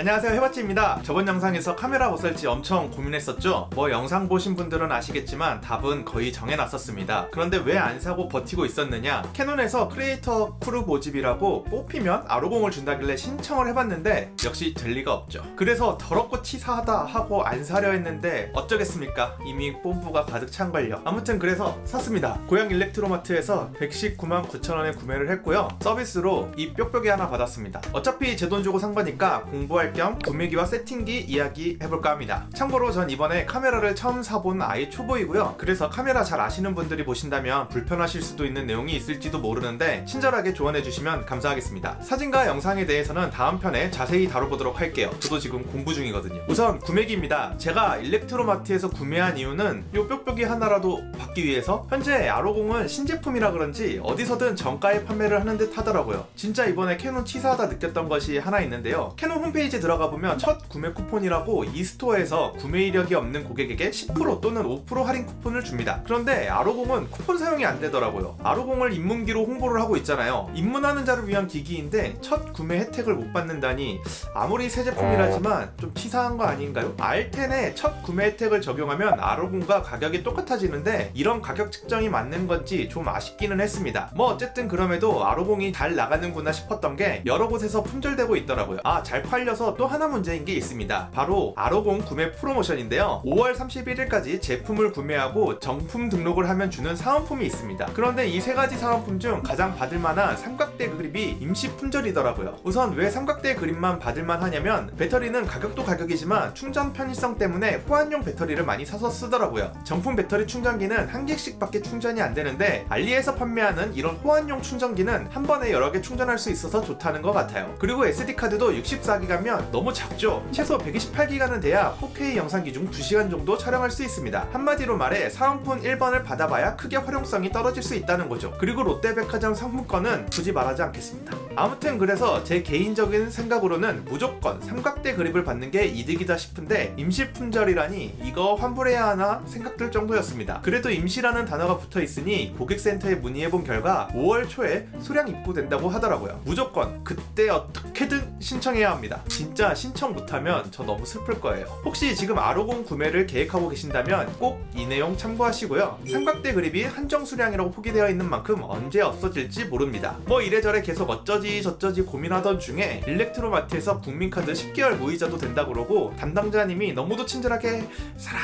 안녕하세요 해바치입니다. 저번 영상에서 카메라 뭐 쓸지 엄청 고민했었죠? 뭐 영상 보신 분들은 아시겠지만 답은 거의 정해놨었습니다. 그런데 왜 안 사고 버티고 있었느냐? 캐논에서 크리에이터 크루 모집이라고 뽑히면 아로공을 준다길래 신청을 해봤는데 역시 될 리가 없죠. 그래서 더럽고 치사하다 하고 안 사려 했는데 어쩌겠습니까? 이미 뽐뿌가 가득 찬걸요. 아무튼 그래서 샀습니다. 고양 일렉트로마트에서 119만 9천원에 구매를 했고요. 서비스로 이 뾱뾱이 하나 받았습니다. 어차피 제 돈 주고 산 거니까 공부할 겸 구매기와 세팅기 이야기 해볼까 합니다. 참고로 전 이번에 카메라를 처음 사본 아예 초보이고요. 그래서 카메라 잘 아시는 분들이 보신다면 불편하실 수도 있는 내용이 있을지도 모르는데 친절하게 조언해 주시면 감사하겠습니다. 사진과 영상에 대해서는 다음 편에 자세히 다뤄보도록 할게요. 저도 지금 공부 중이거든요. 우선 구매기입니다. 제가 일렉트로마트에서 구매한 이유는 요 뾱뾱이 하나라도 받기 위해서 현재 아로공은 신제품이라 그런지 어디서든 정가에 판매를 하는 듯 하더라고요. 진짜 이번에 캐논 치사하다 느꼈던 것이 하나 있는데요. 캐논 홈페이지 들어가 보면 첫 구매 쿠폰이라고 이 스토어에서 구매 이력이 없는 고객에게 10% 또는 5% 할인 쿠폰을 줍니다. 그런데 아로공은 쿠폰 사용이 안 되더라고요. 아로공을 입문기로 홍보를 하고 있잖아요. 입문하는 자를 위한 기기인데 첫 구매 혜택을 못 받는다니 아무리 새 제품이라지만 좀 치사한 거 아닌가요? R10에 첫 구매 혜택을 적용하면 아로공과 가격이 똑같아지는데 이런 가격 측정이 맞는 건지 좀 아쉽기는 했습니다. 뭐 어쨌든 그럼에도 아로공이 잘 나가는구나 싶었던 게 여러 곳에서 품절되고 있더라고요. 아 잘 팔려서 또 하나 문제인 게 있습니다. 바로 아로공 구매 프로모션인데요. 5월 31일까지 제품을 구매하고 정품 등록을 하면 주는 사은품이 있습니다. 그런데 이 세 가지 사은품 중 가장 받을 만한 삼각대 그립이 임시 품절이더라고요. 우선 왜 삼각대 그립만 받을 만 하냐면 배터리는 가격도 가격이지만 충전 편의성 때문에 호환용 배터리를 많이 사서 쓰더라고요. 정품 배터리 충전기는 한 개씩밖에 충전이 안 되는데 알리에서 판매하는 이런 호환용 충전기는 한 번에 여러 개 충전할 수 있어서 좋다는 것 같아요. 그리고 SD 카드도 64기가면 너무 작죠. 최소 128기가는 돼야 4K 영상기 중 2시간 정도 촬영할 수 있습니다. 한마디로 말해 사은품 1번을 받아봐야 크게 활용성이 떨어질 수 있다는 거죠. 그리고 롯데백화점 상품권은 굳이 말하지 않겠습니다. 아무튼 그래서 제 개인적인 생각으로는 무조건 삼각대 그립을 받는 게 이득이다 싶은데 임시 품절이라니 이거 환불해야 하나 생각들 정도였습니다. 그래도 임시라는 단어가 붙어 있으니 고객센터에 문의해본 결과 5월 초에 소량 입고된다고 하더라고요. 무조건 그때 어떻게든 신청해야 합니다. 진짜 신청 못하면 저 너무 슬플 거예요. 혹시 지금 아로공 구매를 계획하고 계신다면 꼭 이 내용 참고하시고요. 삼각대 그립이 한정 수량이라고 포기되어 있는 만큼 언제 없어질지 모릅니다. 뭐 이래저래 계속 어쩌지 저쩌지 고민하던 중에 일렉트로마트에서 국민카드 10개월 무이자도 된다 그러고 담당자님이 너무도 친절하게 사라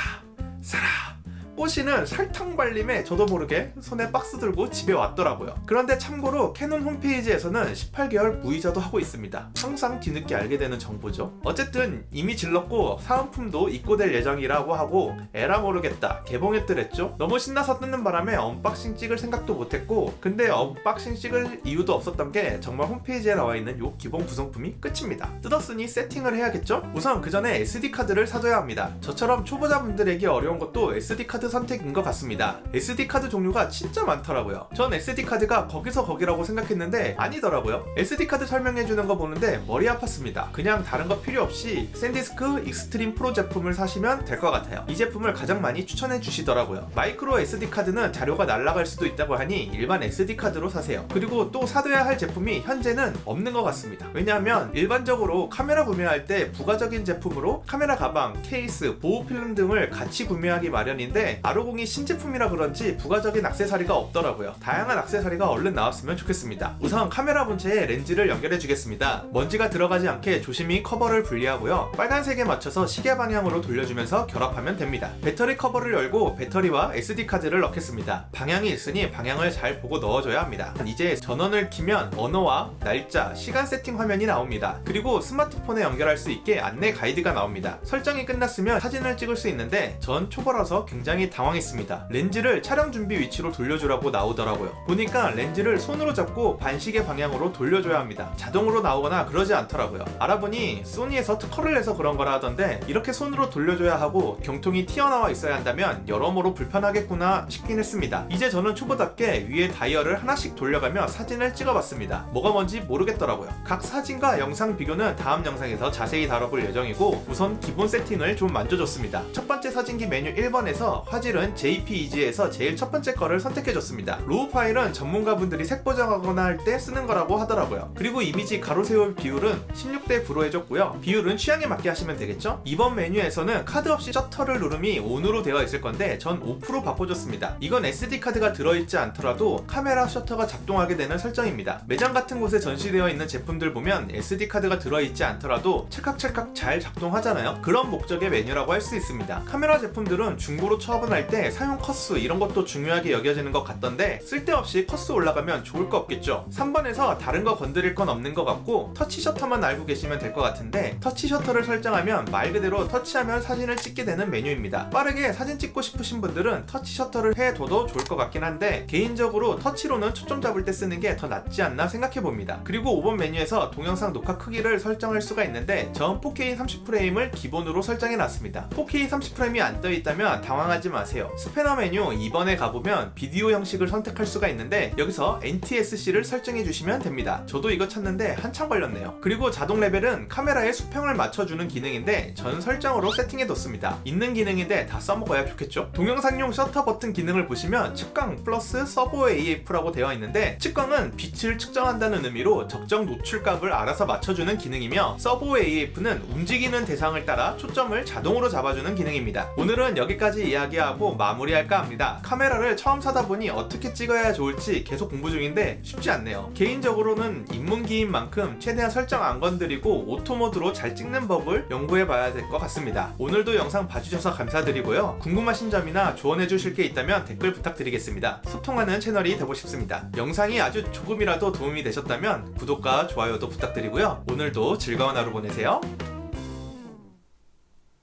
사라 꼬시는 설탕 발림에 저도 모르게 손에 박스 들고 집에 왔더라고요. 그런데 참고로 캐논 홈페이지에서는 18개월 무이자도 하고 있습니다. 항상 뒤늦게 알게 되는 정보죠. 어쨌든 이미 질렀고 사은품도 입고될 예정이라고 하고 에라 모르겠다 개봉했더랬죠. 너무 신나서 뜯는 바람에 언박싱 찍을 생각도 못했고 근데 언박싱 찍을 이유도 없었던 게 정말 홈페이지에 나와 있는 요 기본 구성품이 끝입니다. 뜯었으니 세팅을 해야겠죠? 우선 그 전에 SD 카드를 사둬야 합니다. 저처럼 초보자분들에게 어려운 것도 SD 카드 선택인 것 같습니다. SD 카드 종류가 진짜 많더라고요. 전 SD 카드가 거기서 거기라고 생각했는데 아니더라고요. SD 카드 설명해 주는 거 보는데 머리 아팠습니다. 그냥 다른 거 필요 없이 샌디스크 익스트림 프로 제품을 사시면 될 것 같아요. 이 제품을 가장 많이 추천해 주시더라고요. 마이크로 SD 카드는 자료가 날아갈 수도 있다고 하니 일반 SD 카드로 사세요. 그리고 또 사둬야 할 제품이 현재는 없는 것 같습니다. 왜냐하면 일반적으로 카메라 구매할 때 부가적인 제품으로 카메라 가방, 케이스, 보호 필름 등을 같이 구매하기 마련인데 아로공이 신제품이라 그런지 부가적인 액세서리가 없더라고요. 다양한 액세서리가 얼른 나왔으면 좋겠습니다. 우선 카메라 본체에 렌즈를 연결해 주겠습니다. 먼지가 들어가지 않게 조심히 커버를 분리하고요. 빨간색에 맞춰서 시계 방향으로 돌려주면서 결합하면 됩니다. 배터리 커버를 열고 배터리와 SD 카드를 넣겠습니다. 방향이 있으니 방향을 잘 보고 넣어줘야 합니다. 이제 전원을 키면 언어와 날짜, 시간 세팅 화면이 나옵니다. 그리고 스마트폰에 연결할 수 있게 안내 가이드가 나옵니다. 설정이 끝났으면 사진을 찍을 수 있는데 전 초보라서 굉장히 당황했습니다. 렌즈를 촬영 준비 위치로 돌려주라고 나오더라고요. 보니까 렌즈를 손으로 잡고 반시계 방향으로 돌려줘야 합니다. 자동으로 나오거나 그러지 않더라고요. 알아보니 소니에서 특허를 내서 그런 거라 하던데 이렇게 손으로 돌려줘야 하고 경통이 튀어나와 있어야 한다면 여러모로 불편하겠구나 싶긴 했습니다. 이제 저는 초보답게 위에 다이얼을 하나씩 돌려가며 사진을 찍어봤습니다. 뭐가 뭔지 모르겠더라고요. 각 사진과 영상 비교는 다음 영상에서 자세히 다뤄볼 예정이고 우선 기본 세팅을 좀 만져줬습니다. 첫 번째 사진기 메뉴 1번에서 화질은 JPEG에서 제일 첫 번째 거를 선택해줬습니다. 로우 파일은 전문가분들이 색 보정하거나 할 때 쓰는 거라고 하더라고요. 그리고 이미지 가로 세울 비율은 16대 9로 해줬고요. 비율은 취향에 맞게 하시면 되겠죠? 이번 메뉴에서는 카드 없이 셔터를 누름이 ON으로 되어 있을 건데 전5% 바꿔줬습니다. 이건 SD 카드가 들어있지 않더라도 카메라 셔터가 작동하게 되는 설정입니다. 매장 같은 곳에 전시되어 있는 제품들 보면 SD 카드가 들어있지 않더라도 찰칵찰칵 잘 작동하잖아요. 그런 목적의 메뉴라고 할 수 있습니다. 카메라 제품들은 중고로 처분 할 때 사용 커스 이런 것도 중요하게 여겨지는 것 같던데 쓸데없이 커스 올라가면 좋을 거 없겠죠. 3번에서 다른 거 건드릴 건 없는 것 같고 터치 셔터만 알고 계시면 될 것 같은데 터치 셔터를 설정하면 말 그대로 터치하면 사진을 찍게 되는 메뉴입니다. 빠르게 사진 찍고 싶으신 분들은 터치 셔터를 해둬도 좋을 것 같긴 한데 개인적으로 터치로는 초점 잡을 때 쓰는 게 더 낫지 않나 생각해 봅니다. 그리고 5번 메뉴에서 동영상 녹화 크기를 설정할 수가 있는데 전 4K 30프레임을 기본으로 설정해 놨습니다. 4K 30프레임이 안 떠 있다면 당황하지 마세요. 스패너 메뉴 2번에 가보면 비디오 형식을 선택할 수가 있는데 여기서 NTSC를 설정해 주시면 됩니다. 저도 이거 찾는데 한참 걸렸네요. 그리고 자동 레벨은 카메라의 수평을 맞춰주는 기능인데 전 설정으로 세팅해 뒀습니다. 있는 기능인데 다 써먹어야 좋겠죠? 동영상용 셔터 버튼 기능을 보시면 측광 플러스 서버 AF라고 되어 있는데 측광은 빛을 측정한다는 의미로 적정 노출값을 알아서 맞춰주는 기능이며 서버 AF는 움직이는 대상을 따라 초점을 자동으로 잡아주는 기능입니다. 오늘은 여기까지 이야기하고 마무리할까 합니다. 카메라를 처음 사다 보니 어떻게 찍어야 좋을지 계속 공부 중인데 쉽지 않네요. 개인적으로는 입문기인 만큼 최대한 설정 안 건드리고 오토 모드로 잘 찍는 법을 연구해 봐야 될 것 같습니다. 오늘도 영상 봐주셔서 감사드리고요. 궁금하신 점이나 조언해 주실 게 있다면 댓글 부탁드리겠습니다. 소통하는 채널이 되고 싶습니다. 영상이 아주 조금이라도 도움이 되셨다면 구독과 좋아요도 부탁드리고요. 오늘도 즐거운 하루 보내세요.